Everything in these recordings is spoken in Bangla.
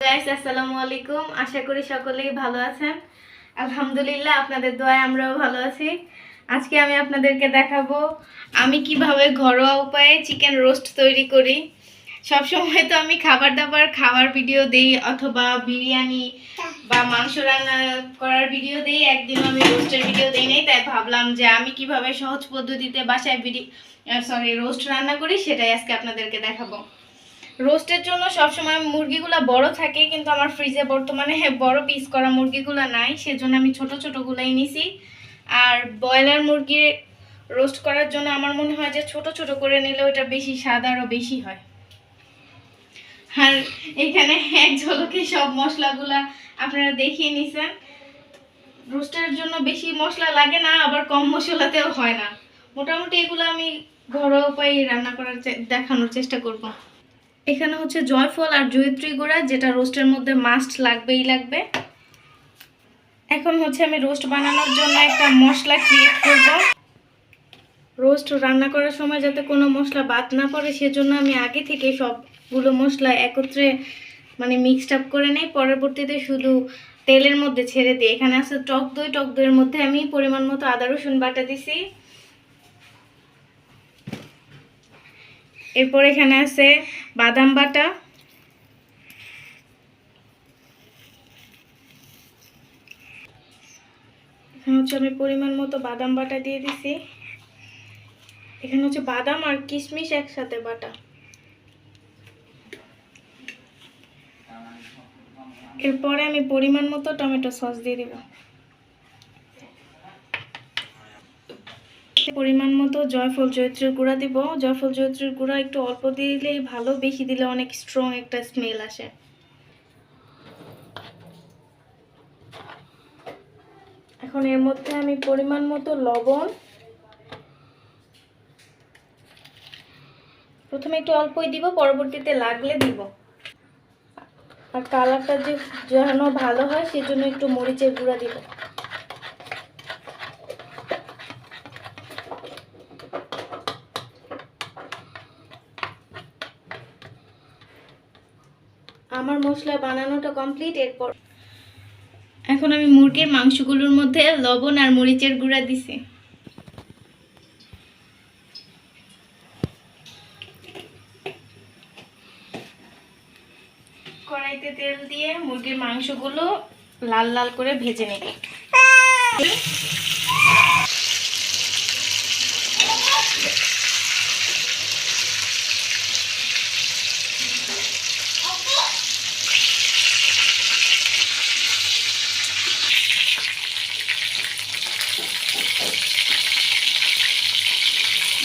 আসসালামু আলাইকুম। আশা করি সকলেই ভালো আছেন। আলহামদুলিল্লাহ, আপনাদের দোয়ায় আমরাও ভালো আছি। আজকে আমি আপনাদেরকে দেখাবো আমি কীভাবে ঘরোয়া উপায়ে চিকেন রোস্ট তৈরি করি। সব সময় তো আমি খাবার দাবার খাওয়ার ভিডিও দেই অথবা বিরিয়ানি বা মাংস রান্না করার ভিডিও দেই। একদিন আমি রোস্টের ভিডিও দেই নাই, তাই ভাবলাম যে আমি কীভাবে সহজ পদ্ধতিতে বাসায় বিডি সরি রোস্ট রান্না করি, সেটাই আজকে আপনাদেরকে দেখাবো। রোস্টের জন্য সবসময় মুরগিগুলো বড় থাকে, কিন্তু আমার ফ্রিজে বর্তমানে বড় পিস করা মুরগিগুলো নাই, সেজন্য আমি ছোট ছোটগুলাই নিছি। আর ব্রয়লার মুরগি রোস্ট করার জন্য আমার মনে হয় যে ছোট ছোট করে নিলে ওটা বেশি স্বাদ আরও বেশি হয়। আর এখানে এক ঝলকে সব মশলাগুলা আপনারা দেখিয়ে নিছেন। রোস্টের জন্য বেশি মশলা লাগে না, আবার কম মশলাতেও হয় না। মোটামুটি এগুলো আমি ঘরোয়া উপায়ে রান্না করার দেখানোর চেষ্টা করব। এখানে হচ্ছে জয়ফল আর জয়িত্রী গুঁড়া, যেটা রোস্টের মধ্যে মাস্ট লাগবেই লাগবে। এখন হচ্ছে আমি রোস্ট বানানোর জন্য একটা মশলা ক্রিয়েট করব। রোস্ট রান্না করার সময় যাতে কোনো মশলা বাদ না পড়ে, সেজন্য আমি আগে থেকে সবগুলো মশলা একত্রে মানে মিক্সড আপ করে নেই। পরবর্তীতে শুধু তেলের মধ্যে ছেড়ে দিই এখানে আছে টক দই, টক দইয়ের মধ্যে আমি পরিমাণ মতো আদা, রসুন বাটা দিছি। এরপর এখানে আছে বাদাম বাটা। হচ্ছে আমি পরিমাণ মতো বাদাম বাটা দিয়ে দিছি। এখানে হচ্ছে বাদাম আর কিশমিশ একসাথে বাটা। এরপরে আমি পরিমাণ মতো টমেটো সস দিয়ে দিব। পরিমাণ মতো জয়ফল জয়ত্রীর গুঁড়া দিব। জয়ফল জয়ত্রীর গুঁড়া একটু অল্প দিলেই ভালো, বেশি দিলে অনেক স্ট্রং একটা স্মেল আসে। এখন এর মধ্যে আমি পরিমাণ মতো লবণ। প্রথমে একটু অল্পই দিব, পরবর্তীতে লাগলে দিব। আর কালারটা যে যেন ভালো হয়, সেজন্য একটু মরিচের গুঁড়া দিব। আমার মশলা বানানোটা কমপ্লিট এরপর এখন আমি মুরগির মাংসগুলোর মধ্যে লবণ আর মরিচের গুঁড়া দিছি। কড়াইতে তেল দিয়ে মুরগির মাংসগুলো লাল লাল করে ভেজে নেব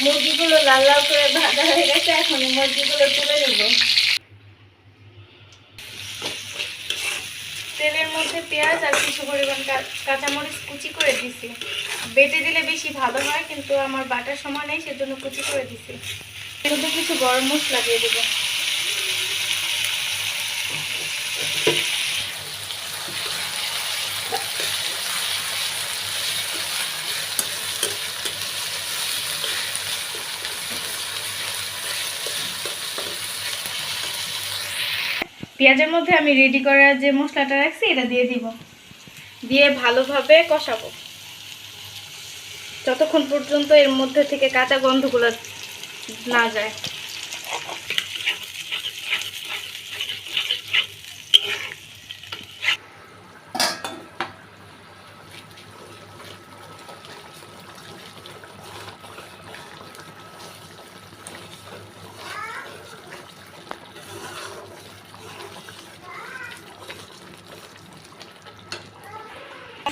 মুরগিগুলো লাল লাল করে ভাজা হয়ে গেছে, এখন মুরগিগুলো তুলে নেব। তেলের মধ্যে পেঁয়াজ আর কিছু পরিমাণ কাঁচামরিচ কুচি করে দিছি। বেটে দিলে বেশি ভালো হয়, কিন্তু আমার বাটার সময় নেই, সেজন্য কুচি করে দিছি। মধ্যে কিছু গরম মশলা দিয়ে দেবো। পেঁয়াজের মধ্যে আমি রেডি করা যে মশলাটা রাখছি, এটা দিয়ে দিব। দিয়ে ভালোভাবে কষাবো। যতক্ষণ পর্যন্ত এর মধ্যে থেকে কাঁচা গন্ধগুলো না যায়।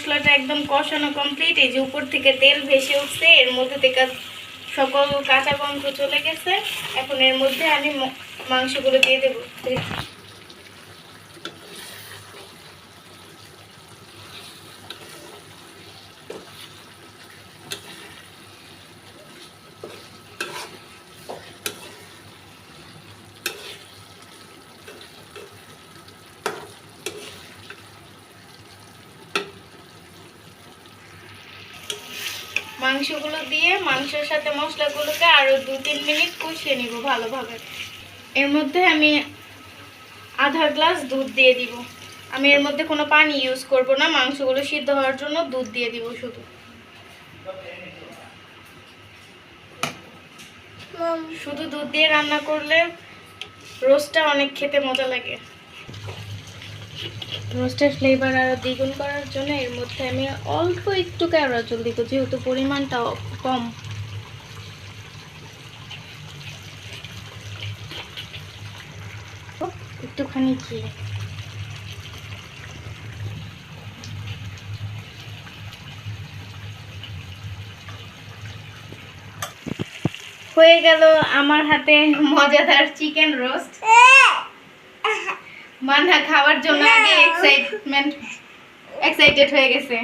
মশলাটা একদম কষানো কমপ্লিট এই যে উপর থেকে তেল ভেসে উঠছে, এর মধ্যে থেকে সকল কাঁচা গন্ধ চলে গেছে। এখন এর মধ্যে আমি মাংসগুলো দিয়ে দেবো। মাংসগুলো দিয়ে মাংসের সাথে মশলাগুলোকে আরও দু তিন মিনিট কষিয়ে নিব ভালোভাবে। এর মধ্যে আমি আধা গ্লাস দুধ দিয়ে দিব। আমি এর মধ্যে কোনো পানি ইউজ করব না, মাংসগুলো সিদ্ধ হওয়ার জন্য দুধ দিয়ে দিব শুধু। শুধু দুধ দিয়ে রান্না করলে রোস্টটা অনেক খেতে মজা লাগে। রোস্টের ফ্লেভার আরও দ্বিগুণ করার জন্য এর মধ্যে আমি অল্প একটু কেওড়া জল দিব, যেহেতু পরিমাণটা কম। একটুখানি ঘি। হয়ে গেল আমার হাতে মজাদার চিকেন রোস্ট মান্না খাওয়ার জন্য আগে এক্সাইটমেন্ট এক্সাইটেড হয়ে গেছে।